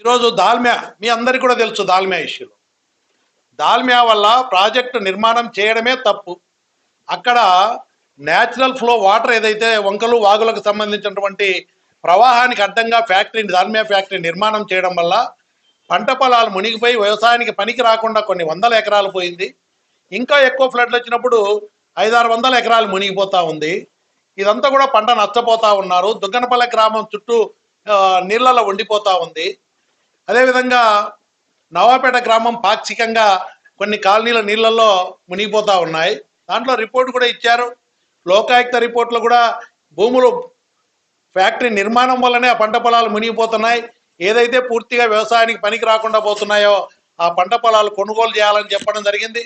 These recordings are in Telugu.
ఈరోజు దాల్మియా మీ అందరికీ కూడా తెలుసు దాల్మియా ఇష్యూలో దాల్మియా వల్ల ప్రాజెక్టు నిర్మాణం చేయడమే తప్పు. అక్కడ న్యాచురల్ ఫ్లో వాటర్ ఏదైతే వంకలు వాగులకు సంబంధించినటువంటి ప్రవాహానికి అడ్డంగా ఫ్యాక్టరీ దాల్మియా ఫ్యాక్టరీ నిర్మాణం చేయడం వల్ల పంట పొలాలు మునిగిపోయి వ్యవసాయానికి పనికి రాకుండా కొన్ని వందల ఎకరాలు పోయింది. ఇంకా ఎక్కువ ఫ్లడ్లు వచ్చినప్పుడు ఐదారు వందల ఎకరాలు మునిగిపోతా ఉంది. ఇదంతా కూడా పంట నష్టపోతూ ఉన్నారు. దుగ్గనపల్లె గ్రామం చుట్టూ నీళ్ళలో ఉండిపోతా ఉంది. అదేవిధంగా నవాపేట గ్రామం పాక్షికంగా కొన్ని కాలనీల నీళ్ళల్లో మునిగిపోతా ఉన్నాయి. దాంట్లో రిపోర్ట్ కూడా ఇచ్చారు. లోకాయుక్త రిపోర్ట్లో కూడా భూములు ఫ్యాక్టరీ నిర్మాణం వల్లనే ఆ పంట పొలాలు మునిగిపోతున్నాయి. ఏదైతే పూర్తిగా వ్యవసాయానికి పనికి రాకుండా పోతున్నాయో ఆ పంట పొలాలు కొనుగోలు చేయాలని చెప్పడం జరిగింది.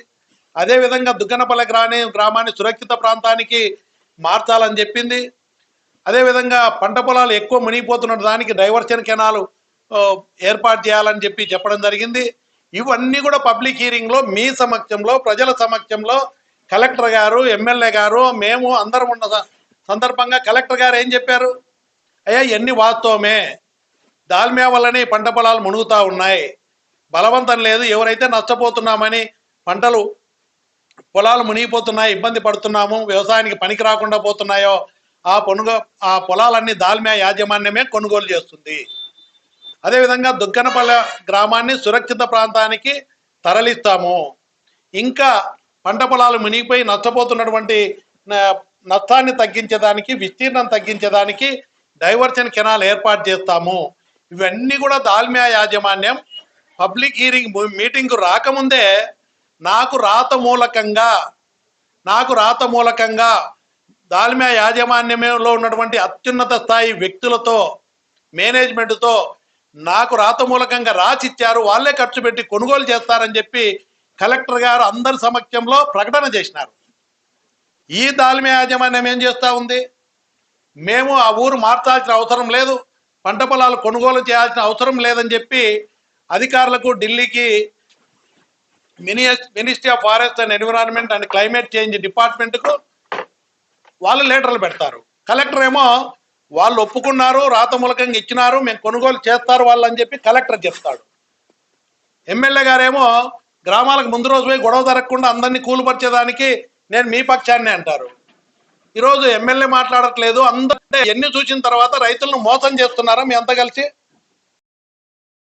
అదేవిధంగా దుగ్గనపల్లె గ్రాని గ్రామాన్ని సురక్షిత ప్రాంతానికి మార్చాలని చెప్పింది. అదేవిధంగా పంట పొలాలు ఎక్కువ మునిగిపోతున్న దానికి డైవర్షన్ కెనాలు ఏర్పాటు చేయాలని చెప్పి చెప్పడం జరిగింది. ఇవన్నీ కూడా పబ్లిక్ హీరింగ్లో మీ సమక్షంలో ప్రజల సమక్షంలో కలెక్టర్ గారు ఎమ్మెల్యే గారు మేము అందరం ఉన్న స- సందర్భంగా కలెక్టర్ గారు ఏం చెప్పారు? అయ్యా ఎన్ని వాస్తవమే. దాల్మియా వల్లనే పంట పొలాలు మునుగుతూ ఉన్నాయి. బలవంతం లేదు ఎవరైతే నష్టపోతున్నామని పంటలు పొలాలు మునిగిపోతున్నాయి ఇబ్బంది పడుతున్నాము వ్యవసాయానికి పనికి రాకుండా పోతున్నాయో ఆ పొనుగో ఆ పొలాలన్నీ దాల్మియా యాజమాన్యమే కొనుగోలు చేస్తుంది. అదేవిధంగా దుగ్గనపల్లె గ్రామాన్ని సురక్షిత ప్రాంతానికి తరలిస్తాము. ఇంకా పంట పొలాలు మునిగిపోయి నష్టపోతున్నటువంటి న- నష్టాన్ని తగ్గించేదానికి విస్తీర్ణం తగ్గించేదానికి డైవర్షన్ కెనాల్ ఏర్పాటు చేస్తాము. ఇవన్నీ కూడా దాల్మియా యాజమాన్యం పబ్లిక్ హీరింగ్ మీటింగ్కు రాకముందే నాకు రాత మూలకంగా నాకు రాత మూలకంగా దాల్మియా యాజమాన్యంలో ఉన్నటువంటి అత్యున్నత స్థాయి వ్యక్తులతో మేనేజ్మెంట్తో నాకు రాత మూలకంగా రాసిచ్చారు వాళ్ళే ఖర్చు పెట్టి కొనుగోలు చేస్తారని చెప్పి కలెక్టర్ గారు అందరి సమక్షంలో ప్రకటన చేసినారు. ఈ దాల్మియా యాజమాన్యం ఏం చేస్తూ ఉంది? మేము ఆ ఊరు మార్చాల్సిన అవసరం లేదు పంట పొలాలు కొనుగోలు చేయాల్సిన అవసరం లేదని చెప్పి అధికారులకు ఢిల్లీకి mini ministry of forest and environment and climate change డిపార్ట్మెంట్కు వాళ్ళు లెటర్లు పెడతారు. కలెక్టర్ ఏమో వాళ్ళు ఒప్పుకున్నారు రాత మూలకంగా ఇచ్చినారు మేము కొనుగోలు చేస్తారు వాళ్ళు అని చెప్పి కలెక్టర్ చెప్తాడు. ఎమ్మెల్యే గారేమో గ్రామాలకు ముందు రోజు పోయి గొడవ జరగకుండా అందరినీ కూలుపరిచేదానికి నేను మీ పక్షాన్ని అంటారు. ఈరోజు ఎమ్మెల్యే మాట్లాడట్లేదు అందరూ ఎన్ని చూసిన తర్వాత రైతులను మోసం చేస్తున్నారా మీ అంతా కలిసి